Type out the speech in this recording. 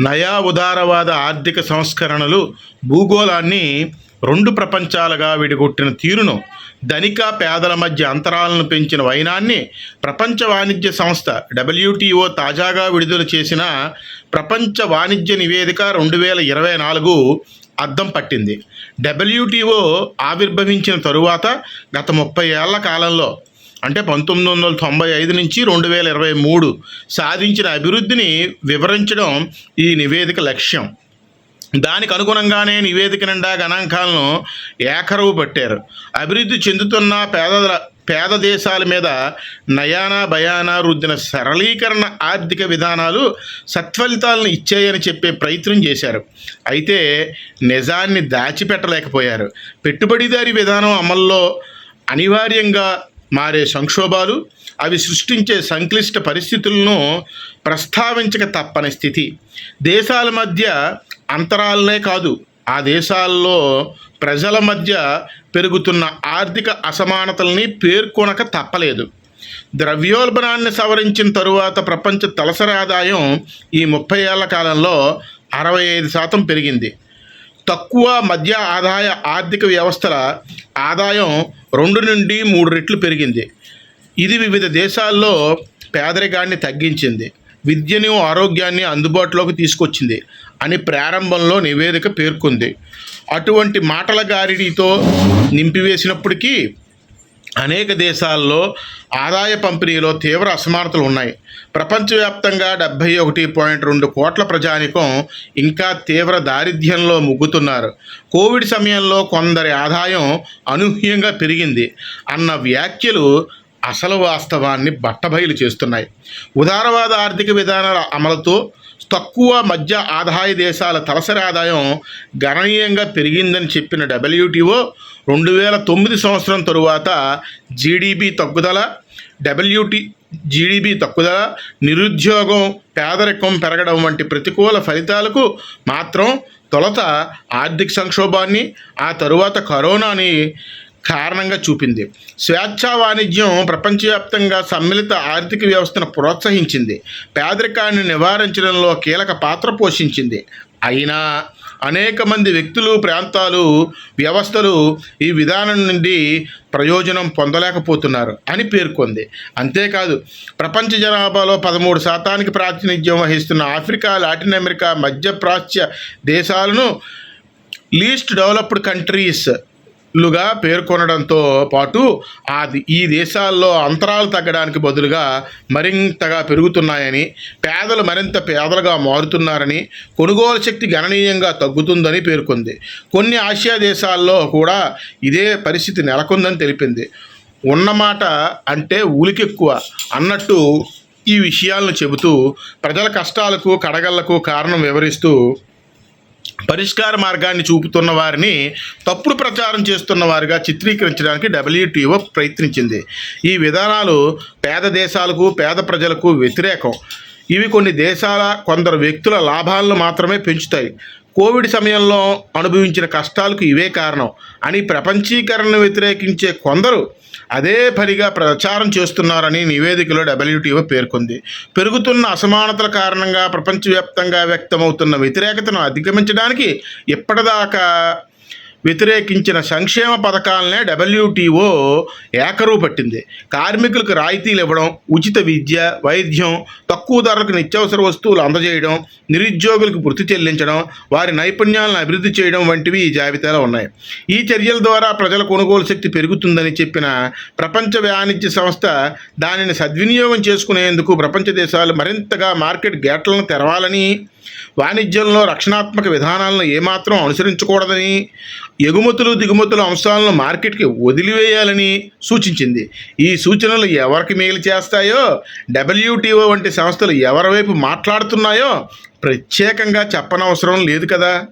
నయా ఉదారవాద ఆర్థిక సంస్కరణలు భూగోళాన్ని రెండు ప్రపంచాలుగా విడిగొట్టిన తీరును ధనిక పేదల మధ్య అంతరాలను పెంచిన వైనాన్ని ప్రపంచ వాణిజ్య సంస్థ డబ్ల్యూటీఓ తాజాగా విడుదల చేసిన ప్రపంచ వాణిజ్య నివేదిక రెండు వేల ఇరవై నాలుగు అద్దం పట్టింది. డబ్ల్యూటీఓ ఆవిర్భవించిన తరువాత గత ముప్పై ఏళ్ళ కాలంలో అంటే పంతొమ్మిది వందల తొంభై ఐదు నుంచి రెండు వేల ఇరవై మూడు సాధించిన అభివృద్ధిని వివరించడం ఈ నివేదిక లక్ష్యం. దానికి అనుగుణంగానే నివేదిక నిండా గణాంకాలను ఏకరువు పట్టారు. అభివృద్ధి చెందుతున్న పేద పేద దేశాల మీద నయానా భయానా రుద్దిన సరళీకరణ ఆర్థిక విధానాలు సత్ఫలితాలను ఇచ్చాయని చెప్పే ప్రయత్నం చేశారు. అయితే నిజాన్ని దాచిపెట్టలేకపోయారు. పెట్టుబడిదారీ విధానం అమల్లో అనివార్యంగా మారే సంక్షోభాలు అవి సృష్టించే సంక్లిష్ట పరిస్థితులను ప్రస్తావించక తప్పని స్థితి. దేశాల మధ్య అంతరాలనే కాదు ఆ దేశాల్లో ప్రజల మధ్య పెరుగుతున్న ఆర్థిక అసమానతల్ని పేర్కొనక తప్పలేదు. ద్రవ్యోల్బణాన్ని సవరించిన తరువాత ప్రపంచ తలసరి ఆదాయం ఈ ముప్పై ఏళ్ళ కాలంలో అరవై ఐదు శాతం పెరిగింది. తక్కువ మధ్య ఆదాయ ఆర్థిక వ్యవస్థల ఆదాయం రెండు నుండి మూడు రెట్లు పెరిగింది. ఇది వివిధ దేశాల్లో పేదరికాన్ని తగ్గించింది. విద్యను ఆరోగ్యాన్ని అందుబాటులోకి తీసుకొచ్చింది అని ప్రారంభంలో నివేదిక పేర్కొంది. అటువంటి మాటల గారిడితో నింపివేసినప్పటికీ అనేక దేశాల్లో ఆదాయ పంపిణీలో తీవ్ర అసమానతలు ఉన్నాయి. ప్రపంచవ్యాప్తంగా డెబ్భై ఒకటి పాయింట్ రెండు కోట్ల ప్రజానికం ఇంకా తీవ్ర దారిద్ర్యంలో ముగ్గుతున్నారు. కోవిడ్ సమయంలో కొందరి ఆదాయం అనూహ్యంగా పెరిగింది అన్న వ్యాఖ్యలు అసలు వాస్తవాన్ని బట్టబయలు చేస్తున్నాయి. ఉదారవాద ఆర్థిక విధానాల అమలుతో తక్కువ మధ్య ఆదాయ దేశాల తలసరి ఆదాయం గణనీయంగా పెరిగిందని చెప్పిన డబ్ల్యూటీఓ రెండు వేల తొమ్మిది సంవత్సరం తరువాత జీడిపి తగ్గుదల డబ్ల్యూటీ జీడిపి తగ్గుదల నిరుద్యోగం పేదరికం పెరగడం వంటి ప్రతికూల ఫలితాలకు మాత్రం తొలత ఆర్థిక సంక్షోభాన్ని ఆ తరువాత కరోనాని కారణంగా చూపింది. స్వేచ్ఛా వాణిజ్యం ప్రపంచవ్యాప్తంగా సమ్మిళిత ఆర్థిక వ్యవస్థను ప్రోత్సహించింది. పేదరికాన్ని నివారించడంలో కీలక పాత్ర పోషించింది. అయినా అనేక మంది వ్యక్తులు ప్రాంతాలు వ్యవస్థలు ఈ విధానం నుండి ప్రయోజనం పొందలేకపోతున్నారు అని పేర్కొంది. అంతేకాదు ప్రపంచ జనాభాలో పదమూడు శాతానికి ప్రాతినిధ్యం వహిస్తున్న ఆఫ్రికా లాటిన్ అమెరికా మధ్యప్రాచ్య దేశాలను లీస్ట్ డెవలప్డ్ కంట్రీస్ లుగా పేర్కొనడంతో పాటు ఆ ఈ దేశాల్లో అంతరాలు తగ్గడానికి బదులుగా మరింతగా పెరుగుతున్నాయని పేదలు మరింత పేదలుగా మారుతున్నారని కొనుగోలు శక్తి గణనీయంగా తగ్గుతుందని పేర్కొంది. కొన్ని ఆసియా దేశాల్లో కూడా ఇదే పరిస్థితి నెలకొందని తెలిపింది. ఉన్నమాట అంటే ఉలికెక్కువ అన్నట్టు ఈ విషయాలను చెబుతూ ప్రజల కష్టాలకు కడగళ్ళకు కారణం వివరిస్తూ పరిష్కార మార్గాన్ని చూపుతున్న వారిని తప్పుడు ప్రచారం చేస్తున్న వారిగా చిత్రీకరించడానికి డబ్ల్యూటీఓ ప్రయత్నించింది. ఈ విధానాలు పేద దేశాలకు పేద ప్రజలకు వ్యతిరేకం. ఇవి కొన్ని దేశాల కొందరు వ్యక్తుల లాభాలను మాత్రమే పెంచుతాయి. కోవిడ్ సమయంలో అనుభవించిన కష్టాలకు ఇవే కారణం. అని ప్రపంచీకరణను వ్యతిరేకించే కొందరు అదే పనిగా ప్రచారం చేస్తున్నారని నివేదికలో డబ్ల్యూటీఓ పేర్కొంది. పెరుగుతున్న అసమానతల కారణంగా ప్రపంచవ్యాప్తంగా వ్యక్తమవుతున్న వ్యతిరేకతను అధిగమించడానికి ఇప్పటిదాకా వ్యతిరేకించిన సంక్షేమ పథకాలనే డబ్ల్యూటీఓ ఏకరువు పట్టింది. కార్మికులకు రాయితీలు ఇవ్వడం ఉచిత విద్య వైద్యం తక్కువ ధరలకు నిత్యావసర వస్తువులు అందజేయడం నిరుద్యోగులకు వృత్తి చెల్లించడం వారి నైపుణ్యాలను అభివృద్ధి చేయడం వంటివి ఈ జాబితాలో ఉన్నాయి. ఈ చర్యల ద్వారా ప్రజల కొనుగోలు శక్తి పెరుగుతుందని చెప్పిన ప్రపంచ వాణిజ్య సంస్థ దానిని సద్వినియోగం చేసుకునేందుకు ప్రపంచ దేశాలు మరింతగా మార్కెట్ గేట్లను తెరవాలని వాణిజ్యంలో రక్షణాత్మక విధానాలను ఏమాత్రం అనుసరించకూడదని ఎగుమతులు దిగుమతుల అంశాలను మార్కెట్కి వదిలివేయాలని సూచించింది. ఈ సూచనలు ఎవరికి మేలు చేస్తాయో డబ్ల్యూటీఓ వంటి సంస్థలు ఎవరి వైపు మాట్లాడుతున్నాయో ప్రత్యేకంగా చెప్పనవసరం లేదు కదా.